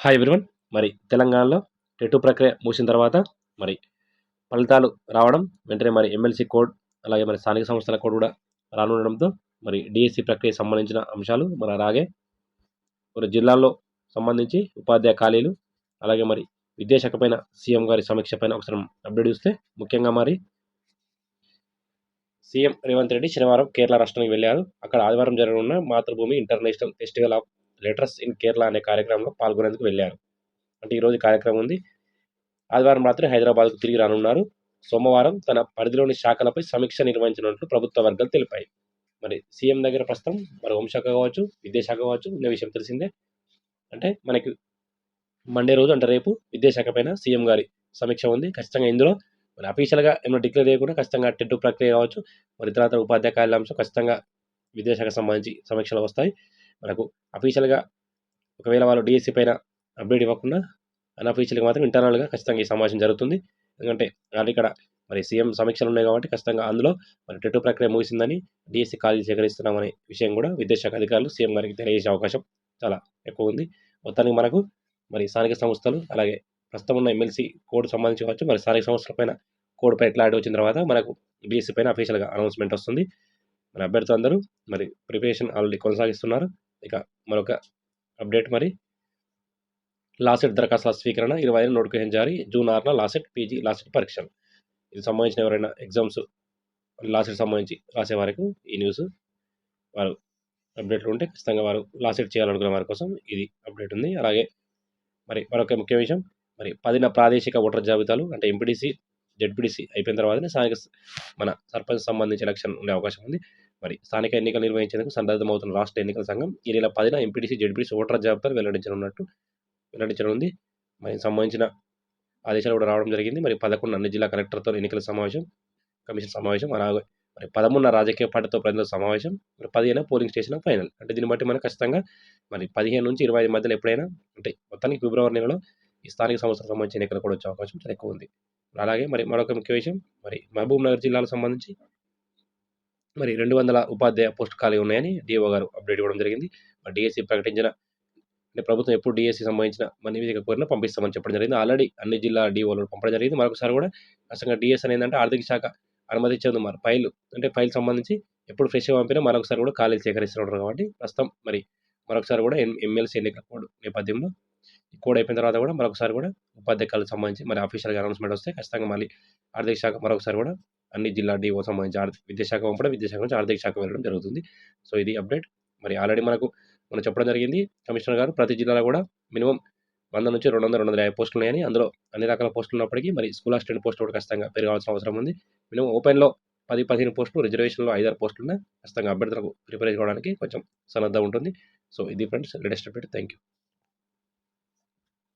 Hi everyone మరి తెలంగాణలో టెటు ప్రక్రియ ముగిసిన తర్వాత మరి ఫలితాలు రావడం వెంటనే మరి ఎమ్మెల్సీ కోడ్ అలాగే మరి స్థానిక సంస్థల కోడ్ కూడా రానుండడంతో మరి డిఎస్సి ప్రక్రియ సంబంధించిన అంశాలు మరి అలాగే మరి జిల్లాల్లో సంబంధించి ఉపాధ్యాయ ఖాళీలు అలాగే మరి విద్యాశాఖ పైన సీఎం గారి సమీక్ష పైన ఒకసారి అప్డేట్ చూస్తే ముఖ్యంగా మరి సీఎం రేవంత్ రెడ్డి శనివారం కేరళ రాష్ట్రానికి వెళ్ళారు. అక్కడ ఆదివారం జరగనున్న Mathrubhumi international festival of letters in Kerala అనే కార్యక్రమంలో పాల్గొనేందుకు వెళ్ళారు. అంటే ఈరోజు కార్యక్రమం ఉంది. ఆదివారం రాత్రి హైదరాబాద్కు తిరిగి రానున్నారు. సోమవారం తన పరిధిలోని శాఖలపై సమీక్ష నిర్వహించినట్లు ప్రభుత్వ వర్గాలు తెలిపాయి. మరి సీఎం దగ్గర ప్రస్తుతం మరి హోంశాఖ కావచ్చు విద్యాశాఖ కావచ్చు ఉన్న విషయం తెలిసిందే. అంటే మనకి మండే రోజు అంటే రేపు విద్యాశాఖ పైన సీఎం గారి సమీక్ష ఉంది. ఖచ్చితంగా ఇందులో మరి అఫీషియల్గా ఏమైనా డిక్లేర్ చేయకుండా ఖచ్చితంగా టెట్టు ప్రక్రియ కావచ్చు మరి ఇతర ఉపాధ్యాయ కార్యాలయం ఖచ్చితంగా విద్యాశాఖ సంబంధించి సమీక్షలు వస్తాయి. మనకు అఫీషియల్గా ఒకవేళ వాళ్ళు డిఎస్సి పైన అప్డేట్ ఇవ్వకుండా అన్అఫీషియల్గా మాత్రం ఇంటర్నల్గా ఖచ్చితంగా ఈ సమావేశం జరుగుతుంది. ఎందుకంటే వాళ్ళు ఇక్కడ మరి సీఎం సమీక్షలు ఉన్నాయి కాబట్టి ఖచ్చితంగా అందులో మరి టెట్టు ప్రక్రియ ముగిసిందని డిఎస్సి ఖాళీ సేకరిస్తున్నామనే విషయం కూడా విద్యాశాఖ అధికారులు సీఎం గారికి తెలియజేసే అవకాశం చాలా ఎక్కువ ఉంది. మొత్తానికి మనకు మరి స్థానిక సంస్థలు అలాగే ప్రస్తుతం ఉన్న ఎమ్మెల్సీ కోడ్ సంబంధించి కావచ్చు మరి స్థానిక సంస్థల పైన కోడ్ పై క్లారిటీ వచ్చిన తర్వాత మనకు బీఎస్సీ పైన అఫీషియల్గా అనౌన్స్మెంట్ వస్తుంది. మరి అభ్యర్థులు అందరూ మరి ప్రిపరేషన్ ఆల్రెడీ కొనసాగిస్తున్నారు. ఇక మరొక అప్డేట్ మరి. లాసెట్ దరఖాస్తుల స్వీకరణ ఇరవై ఐదు నోటిఫికేషన్ జారీ? జూన్ ఆరున లాసెట్ పీజీ లాసెట్ పరీక్షలు. ఇది సంబంధించిన ఎవరైనా ఎగ్జామ్స్ లాసెట్ సంబంధించి రాసే వారికి ఈ న్యూస్ వారు అప్డేట్లు ఉంటే ఖచ్చితంగా వారు లాసెట్ చేయాలనుకునే వారి కోసం ఇది అప్డేట్ ఉంది. అలాగే మరి మరొక ముఖ్య విషయం మరి పదిన ప్రాదేశిక ఓటర్ జాబితాలు అంటే ఎంపీడీసీ జెడ్పీడీసీ అయిపోయిన తర్వాతనే స్థానిక మన సర్పంచ్ సంబంధించి ఎలక్షన్ ఉండే అవకాశం ఉంది. మరి స్థానిక ఎన్నికలు నిర్వహించేందుకు సన్నద్ధమవుతున్న రాష్ట్ర ఎన్నికల సంఘం ఈ నెల పదిన ఎంపీటీసీ జెడ్పీసీ ఓటర్ జాబితాను వెల్లడించనున్నట్టు వెల్లడించనుంది. మరి సంబంధించిన ఆదేశాలు కూడా రావడం జరిగింది. మరి పదకొండు అన్ని జిల్లా కలెక్టర్తో ఎన్నికల సమావేశం కమిషన్ సమావేశం అలాగే మరి పదమున్న రాజకీయ పార్టీతో ప్రజల సమావేశం మరి పదిహేను పోలింగ్ స్టేషన్ ఫైనల్. అంటే దీన్ని బట్టి మనకు ఖచ్చితంగా మరి పదిహేను నుంచి ఇరవై ఐదు మధ్యలో ఎప్పుడైనా అంటే మొత్తానికి ఫిబ్రవరి నెలలో ఈ స్థానిక సంస్థలకు సంబంధించిన ఎన్నికలు కూడా వచ్చే అవకాశం చాలా ఎక్కువ ఉంది. అలాగే మరి మరొక ముఖ్య విషయం మరి మహబూబ్ నగర్ జిల్లాకు సంబంధించి మరి రెండు వందల ఉపాధ్యాయ పోస్ట్ ఖాళీ ఉన్నాయని డిఓ గారు అప్డేట్ ఇవ్వడం జరిగింది. మరి డిఎస్సి ప్రకటించిన అంటే ప్రభుత్వం ఎప్పుడు డిఎస్సి సంబంధించిన మన నివేదిక కోరిన పంపిస్తామని చెప్పడం జరిగింది. ఆల్రెడీ అన్ని జిల్లా డిఓలు పంపడం జరిగింది. మరొకసారి కూడా ఖచ్చితంగా డిఎస్ అనేది అంటే ఆర్థిక శాఖ అనుమతించదు మరి. ఫైల్ అంటే ఫైల్ సంబంధించి ఎప్పుడు ఫ్రెష్గా పంపినా మరొకసారి కూడా ఖాళీలు సేకరిస్తున్నారు కాబట్టి ప్రస్తుతం మరి మరొకసారి కూడా ఎమ్మెల్సీ ఎన్నికల కోడ్ నేపథ్యంలో కోడ్ అయిపోయిన తర్వాత కూడా మరొకసారి కూడా ఉపాధ్యాయులకు సంబంధించి మరి ఆఫీషియల్గా అనౌన్స్మెంట్ వస్తే ఖచ్చితంగా మళ్ళీ ఆర్థిక శాఖ మరొకసారి కూడా అన్ని జిల్లా డిఓ సంబంధించి ఆర్థిక విద్యాశాఖ పంపడం విద్యాశాఖ నుంచి ఆర్థిక శాఖ వెళ్ళడం జరుగుతుంది. సో ఇది అప్డేట్. మరి ఆల్రెడీ మనకు మనం చెప్పడం జరిగింది కమిషనర్ గారు ప్రతి జిల్లాలో కూడా మినిమం వంద నుంచి రెండు వందల రెండు వందల యాభై పోస్టులు ఉన్నాయని అందులో అన్ని రకాల పోస్టులు ఉన్నప్పటికీ మరి స్కూల్ అసిస్టెంట్ పోస్ట్ కూడా ఖచ్చితంగా పెరగాల్సిన అవసరం ఉంది. మినిమం ఓపెన్లో పది పదిహేను పోస్టులు రిజర్వేషన్లో ఐదారు పోస్టులు ఉన్నాయి. ఖచ్చితంగా అభ్యర్థులకు ప్రిపేర్ చేసుకోవడానికి కొంచెం సన్నద్ధం ఉంటుంది. సో ఇది friends latest update. Thank you